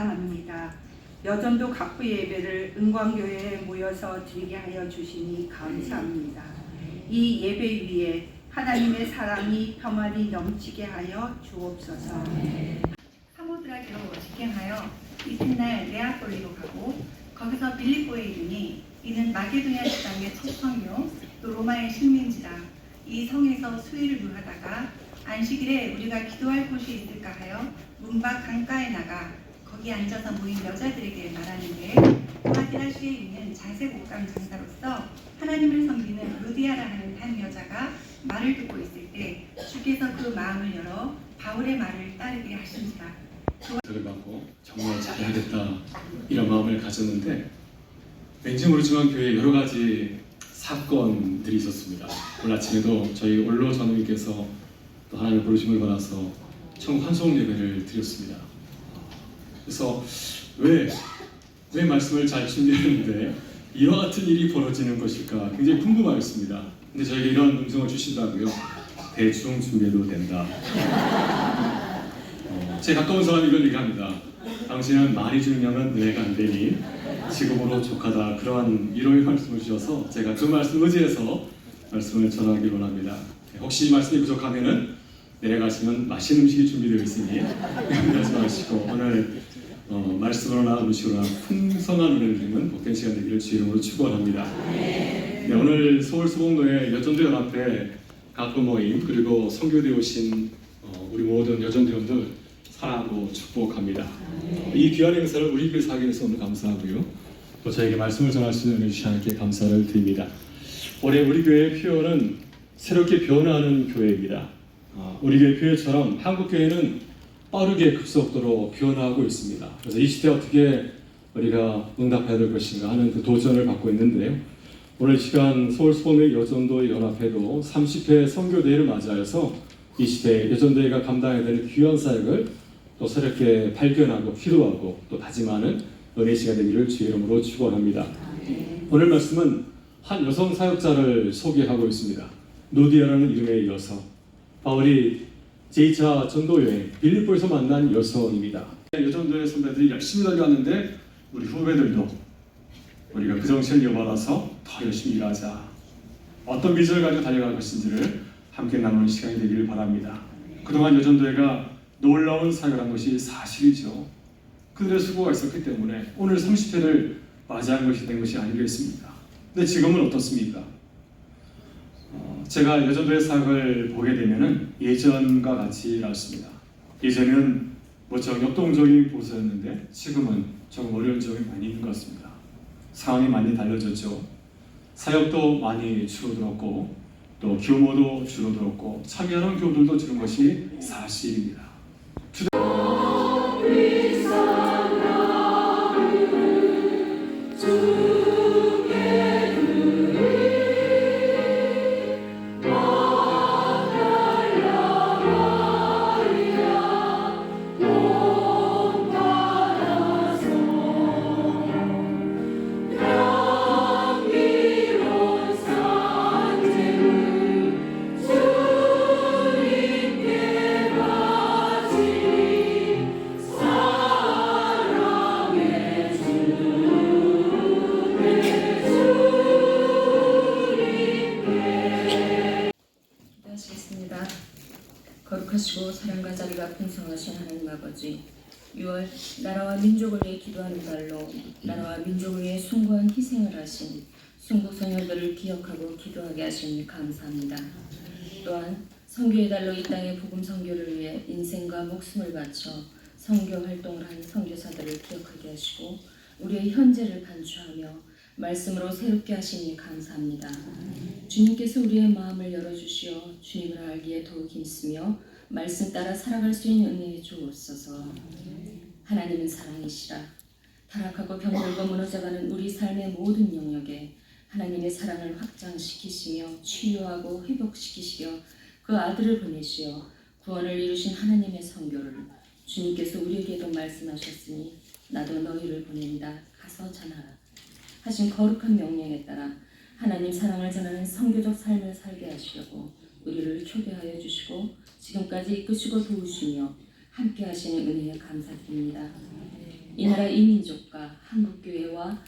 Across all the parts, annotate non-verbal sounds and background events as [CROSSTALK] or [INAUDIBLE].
사랑합니다. 여전도 각부 예배를 은광교회에 모여서 드리게 하여 주시니 감사합니다. 이 예배 위에 하나님의 사랑이 평안히 넘치게 하여 주옵소서. 사모드라기로 직행하여 이튿날 네아폴리로 가고 거기서 빌립보에 이르니 이는 마게도냐 지방의 첫 성이요 또 로마의 식민지라 이 성에서 수일을 누하다가 안식일에 우리가 기도할 곳이 있을까 하여 문밖 강가에 나가 거기 앉아서 모인 여자들에게 말하는데 아디라시에 있는 자색 옷감 장사로서 하나님을 섬기는 루디아라 하는 한 여자가 말을 듣고 있을 때 주께서 그 마음을 열어 바울의 말을 따르게 하신지라 저를 받고 정말 잘해야겠다 이런 마음을 가졌는데 왠지 모르지만 교회에 여러 가지 사건들이 있었습니다. 오늘 아침에도 저희 원로 전우님께서 또 하나님의 부르심을 받아서 청 환송 예배를 드렸습니다. 그래서 왜, 왜 말씀을 잘 준비하는데 이와 같은 일이 벌어지는 것일까 굉장히 궁금하였습니다. 근데 저에게 이런 음성을 주신다고요. 대충 준비해도 된다. 어, 제 가까운 사람이 이런 얘기 합니다. 당신은 많이 양은 내가 안 되니 지금으로 족하다 그러한 위로의 말씀을 주셔서 제가 그 말씀 의지해서 말씀을 전하기 원합니다. 혹시 이 말씀이 부족하면은 내려가시면 맛있는 음식이 준비되어 있으니 [LAUGHS] 염려하지 마시고 오늘 어, 말씀으로나 음식으로나 풍성한 은혜를 드리는 복된 시간 되기를 주 이름으로 축원합니다. 네, 오늘 서울 수봉로의 여전도 연합회 가끔 모임 그리고 선교대 오신 어, 우리 모든 여전대원들 사랑하고 축복합니다. 이 귀한 행사를 우리 교회에서 하게 돼서 오늘 감사하고요. 또 저에게 말씀을 전할 수 있는 은혜 하나님께 감사를 드립니다. 올해 우리 교회의 표어는 새롭게 변화하는 교회입니다. 아, 우리 교회 표어처럼 한국 교회는 빠르게 급속도로 변화하고 있습니다. 그래서 이 시대 어떻게 우리가 응답해야 될 것인가 하는 그 도전을 받고 있는데요. 오늘 이 시간 서울 수범의 여전도 연합회도 30회 선교대회를 맞이하여서 이 시대에 여전도회가 감당해야 되는 귀한 사역을 또 새롭게 발견하고 기도하고 또 다짐하는 은혜 시간 되기를 주의 이름으로 축원합니다. 오늘 말씀은 한 여성 사역자를 소개하고 있습니다. 노디아라는 이름의 여성. 바울이 제2차 전도 여행 빌립보에서 만난 여성입니다. 여전도의 선배들이 열심히 달려왔는데 우리 후배들도 우리가 그 정신을 이어받아서 더 열심히 일하자. 어떤 비전을 가지고 달려갈 것인지를 함께 나누는 시간이 되기를 바랍니다. 그동안 여전도회가 놀라운 사역을 한 것이 사실이죠. 그들의 수고가 있었기 때문에 오늘 30회를 맞이한 것이 된 것이 아니겠습니까? 근데 지금은 어떻습니까? 어, 제가 여전도의 사역을 보게 되면은 예전과 같지 않습니다. 예전에는 뭐저 역동적인 보수였는데 지금은 조금 어려운 점이 많이 있는 것 같습니다. 상황이 많이 달라졌죠. 사역도 많이 줄어들었고 또 규모도 줄어들었고 참여하는 교우들도 줄은 것이 사실입니다. 기도하게 하시니 감사합니다. 또한 선교의 달로 이 땅의 복음 선교를 위해 인생과 목숨을 바쳐 선교 활동을 한 선교사들을 기억하게 하시고 우리의 현재를 간추하며 말씀으로 새롭게 하시니 감사합니다. 주님께서 우리의 마음을 열어주시어 주님을 알기에 더욱 힘쓰며 말씀 따라 살아갈 수 있는 은혜에 주옵소서. 하나님은 사랑이시라. 타락하고 병들고 무너져가는 우리 삶의 모든 영역에 하나님의 사랑을 확장시키시며 치유하고 회복시키시려 그 아들을 보내시어 구원을 이루신 하나님의 성교를 주님께서 우리에게도 말씀하셨으니 나도 너희를 보낸다 가서 전하라 하신 거룩한 명령에 따라 하나님 사랑을 전하는 성교적 삶을 살게 하시려고 우리를 초대하여 주시고 지금까지 이끄시고 도우시며 함께 하시는 은혜에 감사드립니다. 이 나라 이민족과 한국교회와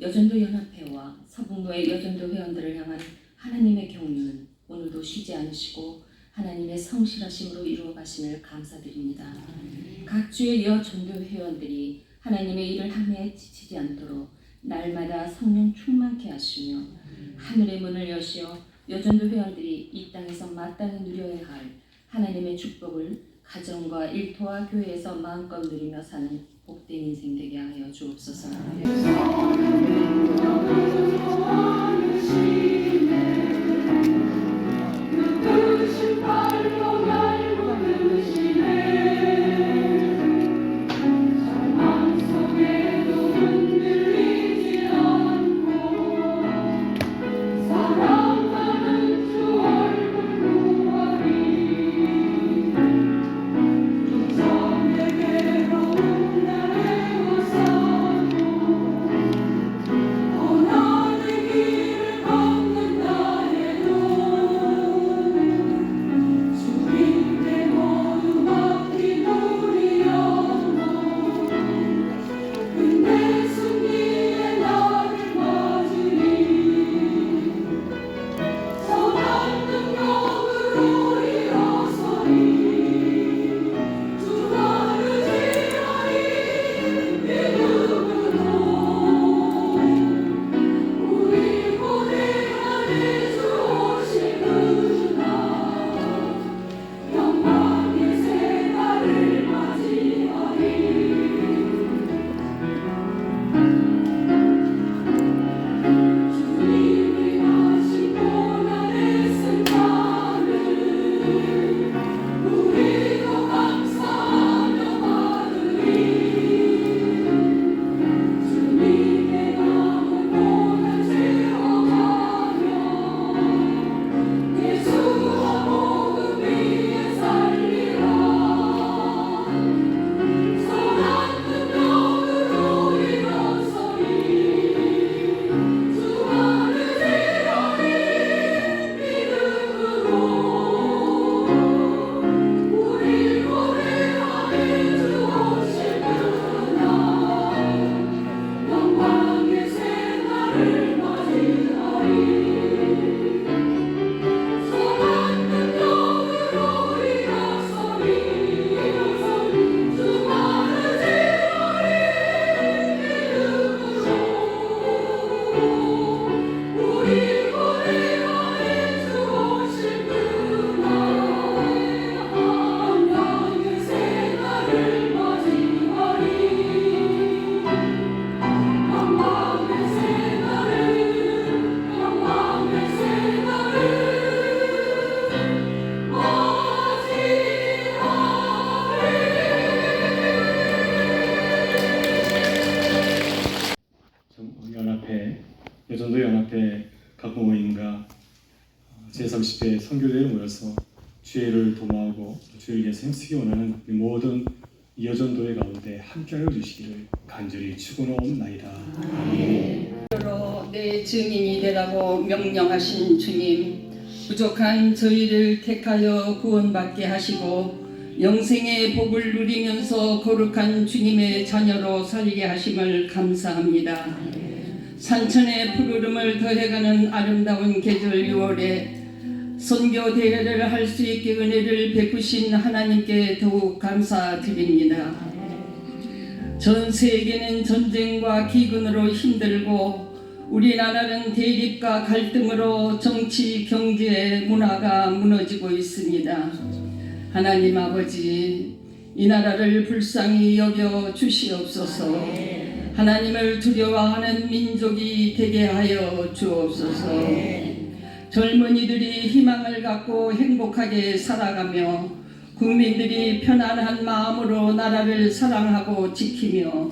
여전도 연합회와 서북로의 여전도 회원들을 향한 하나님의 경륜은 오늘도 쉬지 않으시고 하나님의 성실하심으로 이루어 가심을 감사드립니다. 각 주의 여 전도 회원들이 하나님의 일을 함에 지치지 않도록 날마다 성령 충만케 하시며 하늘의 문을 여시어 여전도 회원들이 이 땅에서 마땅히 누려야 할 하나님의 축복을 가정과 일터와 교회에서 마음껏 누리며 사는 복된 인생 되게 하여 주옵소서. 연 힘쓰기 원하는 이 모든 이 여전도회 가운데 함께하여 주시기를 간절히 축원하옵나이다. 내 증인이 되라고 명령하신 주님, 부족한 저희를 택하여 구원받게 하시고 영생의 복을 누리면서 거룩한 주님의 자녀로 살게 하심을 감사합니다. 산천의 푸르름을 더해가는 아름다운 계절 6월에 선교 대회를 할 수 있게 은혜를 베푸신 하나님께 더욱 감사드립니다. 전 세계는 전쟁과 기근으로 힘들고 우리나라는 대립과 갈등으로 정치, 경제, 문화가 무너지고 있습니다. 하나님 아버지, 이 나라를 불쌍히 여겨 주시옵소서. 하나님을 두려워하는 민족이 되게 하여 주옵소서. 젊은이들이 희망을 갖고 행복하게 살아가며 국민들이 편안한 마음으로 나라를 사랑하고 지키며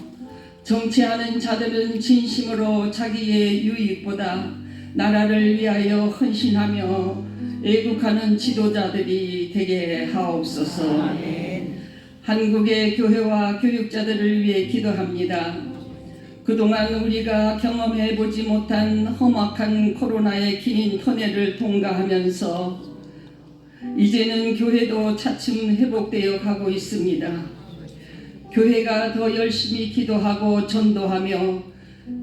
정치하는 자들은 진심으로 자기의 유익보다 나라를 위하여 헌신하며 애국하는 지도자들이 되게 하옵소서. 한국의 교회와 교육자들을 위해 기도합니다. 그동안 우리가 경험해 보지 못한 험악한 코로나의 긴 터널을 통과하면서 이제는 교회도 차츰 회복되어 가고 있습니다. 교회가 더 열심히 기도하고 전도하며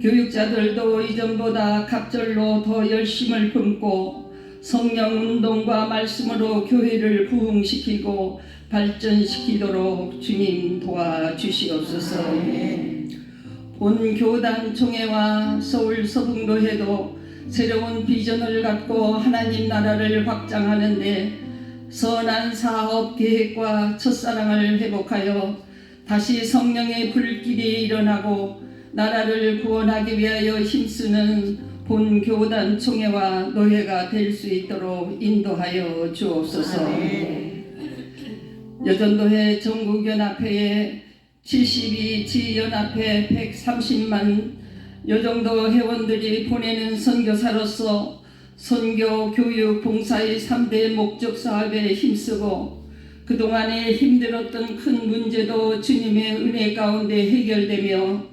교육자들도 이전보다 갑절로 더 열심을 품고 성령 운동과 말씀으로 교회를 부흥시키고 발전시키도록 주님 도와주시옵소서. 본 교단 총회와 서울 서북교회도 새로운 비전을 갖고 하나님 나라를 확장하는데 선한 사업 계획과 첫사랑을 회복하여 다시 성령의 불길이 일어나고 나라를 구원하기 위하여 힘쓰는 본 교단 총회와 노예가 될 수 있도록 인도하여 주옵소서. 여전도회 전국연합회에 72지연합회 130만 여정도 회원들이 보내는 선교사로서 선교 교육 봉사의 3대 목적 사업에 힘쓰고 그동안에 힘들었던 큰 문제도 주님의 은혜 가운데 해결되며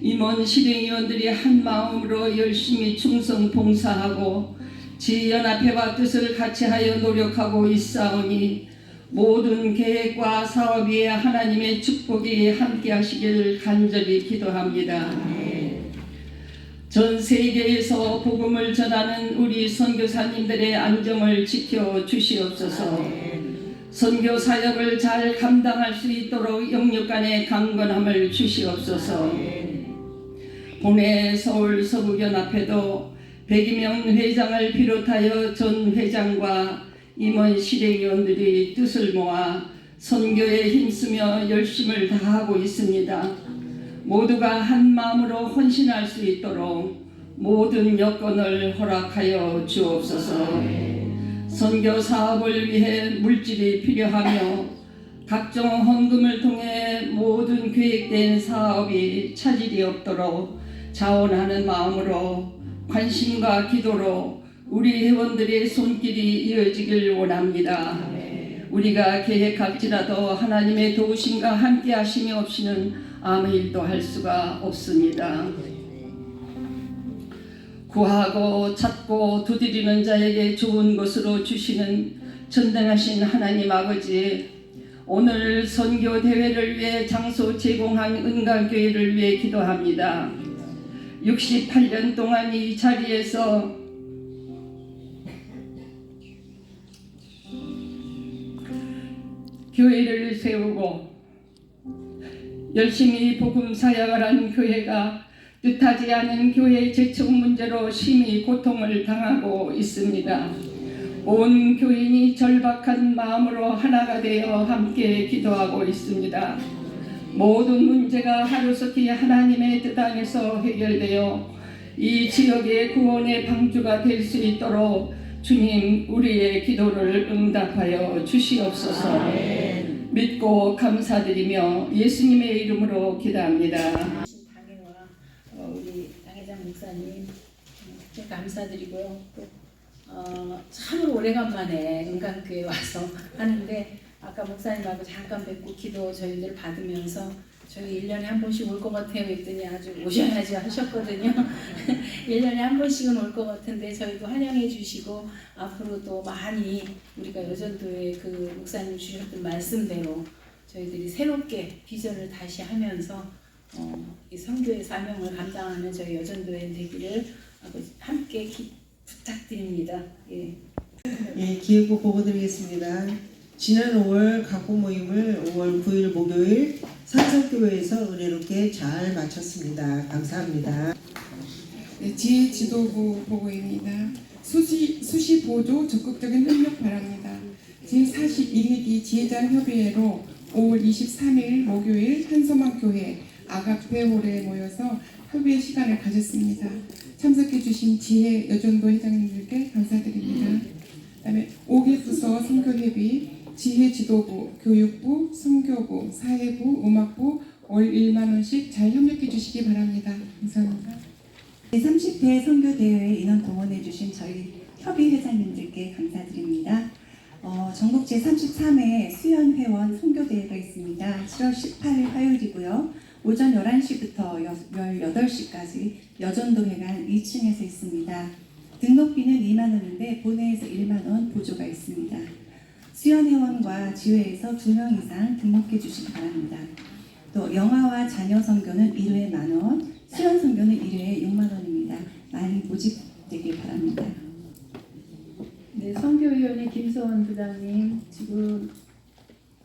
임원 실행위원들이 한 마음으로 열심히 충성 봉사하고 지연합회와 뜻을 같이하여 노력하고 있사오니 모든 계획과 사업 위에 하나님의 축복이 함께 하시길 간절히 기도합니다. 전 세계에서 복음을 전하는 우리 선교사님들의 안정을 지켜 주시옵소서. 선교 사역을 잘 감당할 수 있도록 영육 간의 강건함을 주시옵소서. 본회 서울 서구연합회도 백이명 회장을 비롯하여 전 회장과 임원 실행위원들이 뜻을 모아 선교에 힘쓰며 열심을 다하고 있습니다. 모두가 한 마음으로 헌신할 수 있도록 모든 여건을 허락하여 주옵소서. 선교 사업을 위해 물질이 필요하며 각종 헌금을 통해 모든 계획된 사업이 차질이 없도록 자원하는 마음으로 관심과 기도로 우리 회원들의 손길이 이어지길 원합니다. 우리가 계획할지라도 하나님의 도우심과 함께 하심이 없이는 아무 일도 할 수가 없습니다. 구하고 찾고 두드리는 자에게 좋은 것으로 주시는 전능하신 하나님 아버지 오늘 선교 대회를 위해 장소 제공한 은가교회를 위해 기도합니다. 68년 동안 이 자리에서 교회를 세우고 열심히 복음 사역을 한 교회가 뜻하지 않은 교회 재청 문제로 심히 고통을 당하고 있습니다. 온 교인이 절박한 마음으로 하나가 되어 함께 기도하고 있습니다. 모든 문제가 하루속히 하나님의 뜻 안에서 해결되어 이 지역의 구원의 방주가 될 수 있도록 주님 우리의 기도를 응답하여 주시옵소서. 믿고 감사드리며 예수님의 이름으로 기도합니다. 당회와 어, 우리 당회장 목사님 특히 감사드리고요. 또 어, 참으로 오래간만에 은강교회 와서 하는데 아까 목사님하고 잠깐 뵙고 기도 저희들 받으면서 저희 1년에 한 번씩 올 것 같아요 했더니 아주 오셔야지 하셨거든요. [LAUGHS] 1년에 한 번씩은 올 것 같은데 저희도 환영해 주시고 앞으로도 많이 우리가 여전도에 그 목사님 주셨던 말씀대로 저희들이 새롭게 비전을 다시 하면서 어, 이 선교의 사명을 감당하는 저희 여전도에 되기를 함께 기, 부탁드립니다. 예. 예, 기획부 보고 드리겠습니다. 지난 5월 각부 모임을 5월 9일 목요일 산성교회에서 은혜롭게 잘 마쳤습니다. 감사합니다. 네, 지혜 지도부 보고입니다. 수시, 수시 보조 적극적인 협력 바랍니다. 제41회기 지혜자 협의회로 5월 23일 목요일 한소망교회 아가페홀에 모여서 협의회 시간을 가졌습니다. 참석해 주신 지혜 여전도 회장님들께 감사드립니다. 그다음에 5개 부서 선교협의 지혜 지도부, 교육부, 선교부, 사회부, 음악부 월 1만 원씩 잘 협력해 주시기 바랍니다. 감사합니다. 30회 선교대회에 인원 동원해 주신 저희 협의 회장님들께 감사드립니다. 어, 전국 제33회 수연회원 선교대회가 있습니다. 7월 18일 화요일이고요. 오전 11시부터 18시까지 여전도회관 2층에서 있습니다. 등록비는 2만 원인데 본회에서 1만 원 보조가 있습니다. 수연회원과 지회에서 두 명 이상 등록해 주시기 바랍니다. 또 영아와 자녀 선교는 1회에 만원, 수연 선교는 1회에 6만 원입니다. 많이 모집되길 바랍니다. 네, 선교위원회 김서원 부장님 지금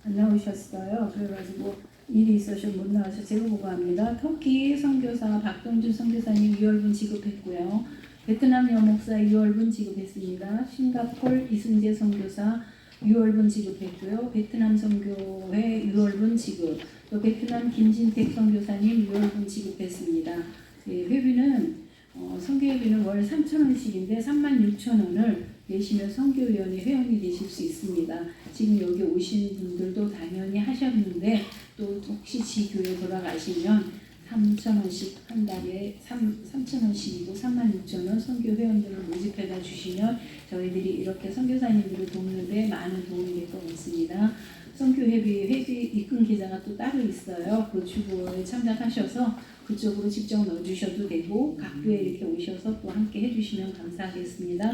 안 나오셨어요. 그래가지고 일이 있어서 못 나와서 제가 보고합니다. 터키 선교사 박동준 선교사님 6월분 지급했고요. 베트남 여목사 6월분 지급했습니다. 싱가폴 이승재 선교사 6월분 지급했고요. 베트남 선교회 6월분 지급, 또 베트남 김진택 선교사님 6월분 지급했습니다. 예, 회비는 어, 선교회비는 월 3,000원씩인데 36,000원을 내시면 선교위원회 회원이 되실 수 있습니다. 지금 여기 오신 분들도 당연히 하셨는데 또 혹시 지 교회 돌아가시면 3,000원씩 한 달에 3, 3,000원씩이고 36,000원 선교 회원들을 모집해다 주시면 저희들이 이렇게 선교사님들을 돕는데 많은 도움이 될 것 같습니다. 선교회비 회비 입금 계좌가 또 따로 있어요. 그 주보에 참작하셔서 그쪽으로 직접 넣어주셔도 되고 각 교회 이렇게 오셔서 또 함께 해주시면 감사하겠습니다.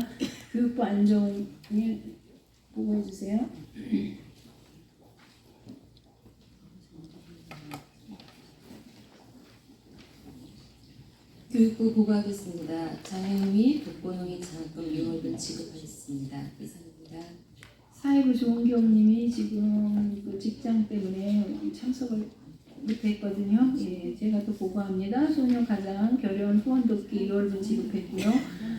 교육부 안정일 보고해 주세요. 교육부 보고하겠습니다. 장애인이 독거노인 장학금 6월분 지급하겠습니다. 이상입니다. 사회부 조은경님이 지금 그 직장 때문에 참석을 못했거든요. 예, 제가 또 보고합니다. 소녀 가장 결연 후원 돕기 2월분 지급했고요.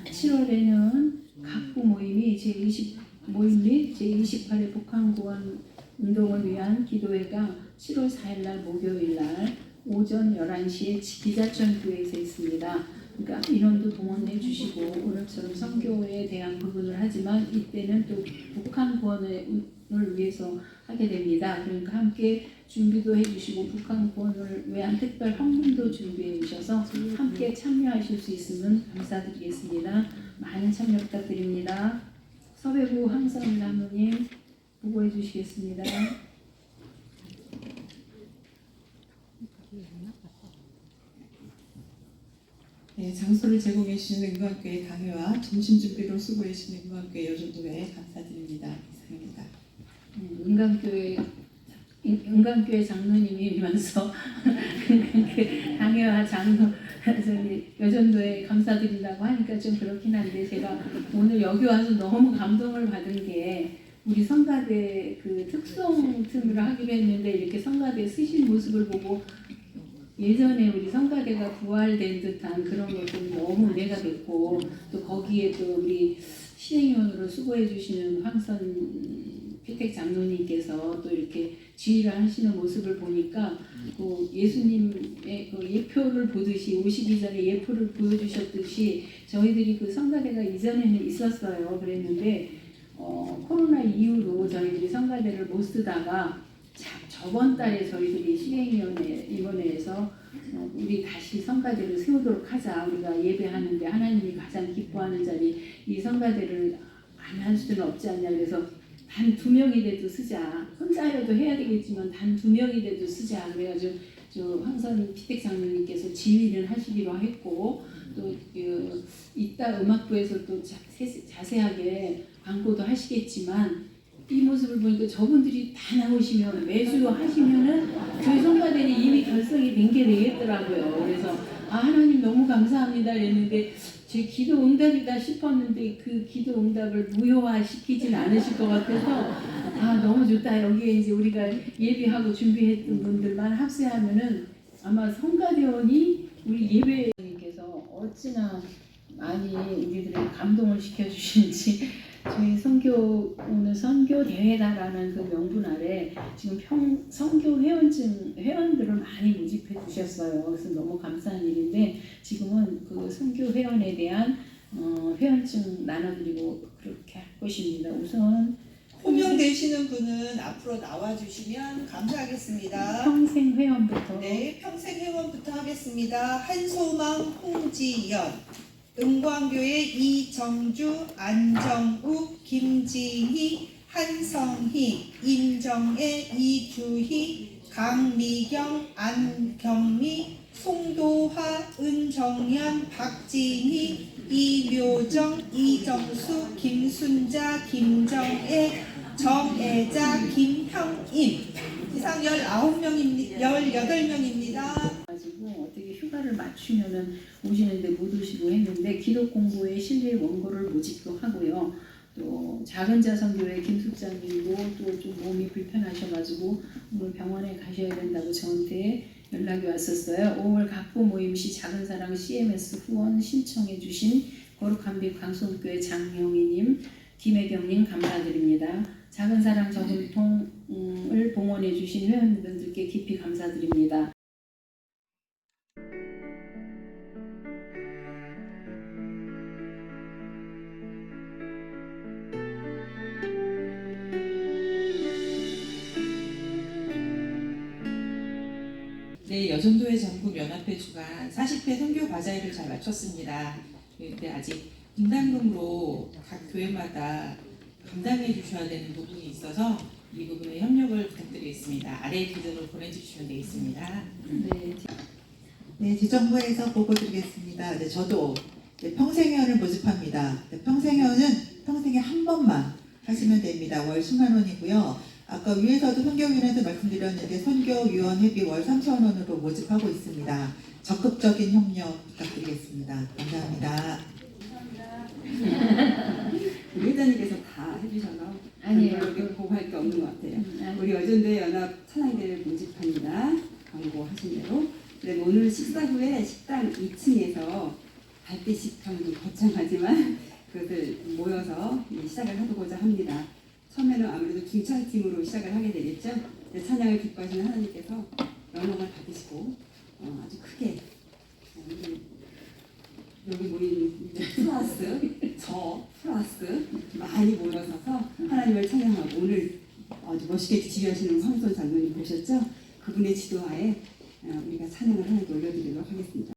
7월에는 각부 모임이 제20 모임 및 제28회 북한 구원 운동을 위한 기도회가 7월 4일 날 목요일 날 오전 11시에 기자천 교회에서 있습니다. 그러니까 인원도 동원해 주시고 오늘처럼 선교에 대한 부분을 하지만 이때는 또 북한 구원을 위해서 하게 됩니다. 그러니까 함께 준비도 해주시고 북한 구원을 위한 특별 헌금도 준비해 주셔서 함께 참여하실 수 있으면 감사드리겠습니다. 많은 참여 부탁드립니다. 서배구 황선 나무님 보고해 주시겠습니다. 네, 장소를 제공해 주시는 은광교회 강회와 점심 준비로 수고해 주시는 은광교회 여전도회 감사드립니다. 이상입니다. 음, 은강교회 인- 은강교회 장로님이면서 [LAUGHS] 그 당회와 장로 여전도에 감사드린다고 하니까 좀 그렇긴 한데 제가 오늘 여기 와서 너무 감동을 받은 게 우리 성가대 그 특송 틈으로 하기로 했는데 이렇게 성가대 쓰신 모습을 보고 예전에 우리 성가대가 부활된 듯한 그런 것들이 너무 은혜가 됐고 또 거기에 또 우리 신행위원으로 수고해 주시는 황선 피택 장로님께서 또 이렇게 지휘를 하시는 모습을 보니까 그 예수님의 그 예표를 보듯이 오시기 전에 예표를 보여주셨듯이 저희들이 그 성가대가 이전에는 있었어요. 그랬는데 어, 코로나 이후로 저희들이 성가대를 못 쓰다가 자, 저번 달에 저희들이 시행위원회 위원회에서 어, 우리 다시 성가대를 세우도록 하자. 우리가 예배하는데 하나님이 가장 기뻐하는 자리 이 성가대를 안 할 수는 없지 않냐. 그래서 단 두 명이 돼도 쓰자. 혼자라도 해야 되겠지만 단 두 명이 돼도 쓰자. 그래가지고 저 황선 피택 장로님께서 지휘를 하시기로 했고 또 그 이따 음악부에서 또 자세하게 광고도 하시겠지만 이 모습을 보니까 저분들이 다 나오시면 매주 하시면은 저희 성가대는 이미 결성이 된 게 되겠더라고요. 그래서 아 하나님 너무 감사합니다 이랬는데 제 기도 응답이다 싶었는데 그 기도 응답을 무효화 시키진 않으실 것 같아서 아 너무 좋다 여기에 이제 우리가 예비하고 준비했던 분들만 합세하면은 아마 성가대원이 우리 예배님께서 어찌나 많이 우리들의 감동을 시켜주시는지 저희 선교 오늘 선교 대회다라는 그 명분 아래 지금 평 선교 회원증 회원들을 많이 모집해 주셨어요. 그래서 너무 감사한 일인데 지금은 그 선교 회원에 대한 어, 회원증 나눠드리고 그렇게 할 것입니다. 우선 호명되시는 분은 앞으로 나와주시면 감사하겠습니다. 평생 회원부터 네, 평생 회원부터 하겠습니다. 한소망, 홍지연, 은광교회 이정주, 안정욱, 김지희, 한성희, 임정애, 이주희, 강미경, 안경미, 송도화, 은정연, 박진희, 이묘정, 이정수, 김순자, 김정애, 정애자, 김형임 이상 19명입니다. 18명입니다. 가지고 어떻게 휴가를 맞추면은 오시는데 못 오시고 했는데 기독 공부에 실내 원고를 모집도 하고요. 또 작은 자선교회 김숙장님도 또 좀 몸이 불편하셔가지고 오늘 병원에 가셔야 된다고 저한테 연락이 왔었어요. 5월 각부 모임 시 작은 사랑 CMS 후원 신청해 주신 거룩한 빛 광송교회 장영희님, 김혜경님 감사드립니다. 작은 사랑 저금통을 봉헌해 주신 회원분들께 깊이 감사드립니다. 네, 여전도의 전국 연합회 주관 40회 선교 과자회를 잘 마쳤습니다. 그런데 아직 분담금으로 각 교회마다 감당해 주셔야 되는 부분이 있어서 이 부분에 협력을 부탁드리겠습니다. 아래 기준으로 보내주시면 되겠습니다. 네, 네, 지정부에서 보고 드리겠습니다. 네, 저도 이제 평생회원을 모집합니다. 네, 평생회원은 평생에 한 번만 하시면 됩니다. 월 10만 원이고요. 아까 위에서도 선교위원회도 말씀드렸는데 선교위원회비 월 3천 원으로 모집하고 있습니다. 적극적인 협력 부탁드리겠습니다. 감사합니다. [LAUGHS] 우리 회장님께서 다 해주셔서 아니에요. 별로 보고할 게 없는 것 같아요. 음, 아니, 우리 여전대 연합 찬양대를 모집합니다. 광고하신 대로. 그리고 오늘 식사 후에 식당 2층에서 달빛 하면 좀 거창하지만 [LAUGHS] 그것을 모여서 시작을 해보고자 합니다. 처음에는 아무래도 중창팀으로 시작을 하게 되겠죠. 근데 찬양을 기뻐하시는 하나님께서 영광을 받으시고 어, 아주 크게 어, 우리 여기 모인 플러스 저 플러스 많이 모여서서 하나님을 찬양하고 오늘 아주 멋있게 지휘하시는 황선 장로님 보셨죠? 그분의 지도하에 어, 우리가 찬양을 하나님께 올려드리도록 하겠습니다.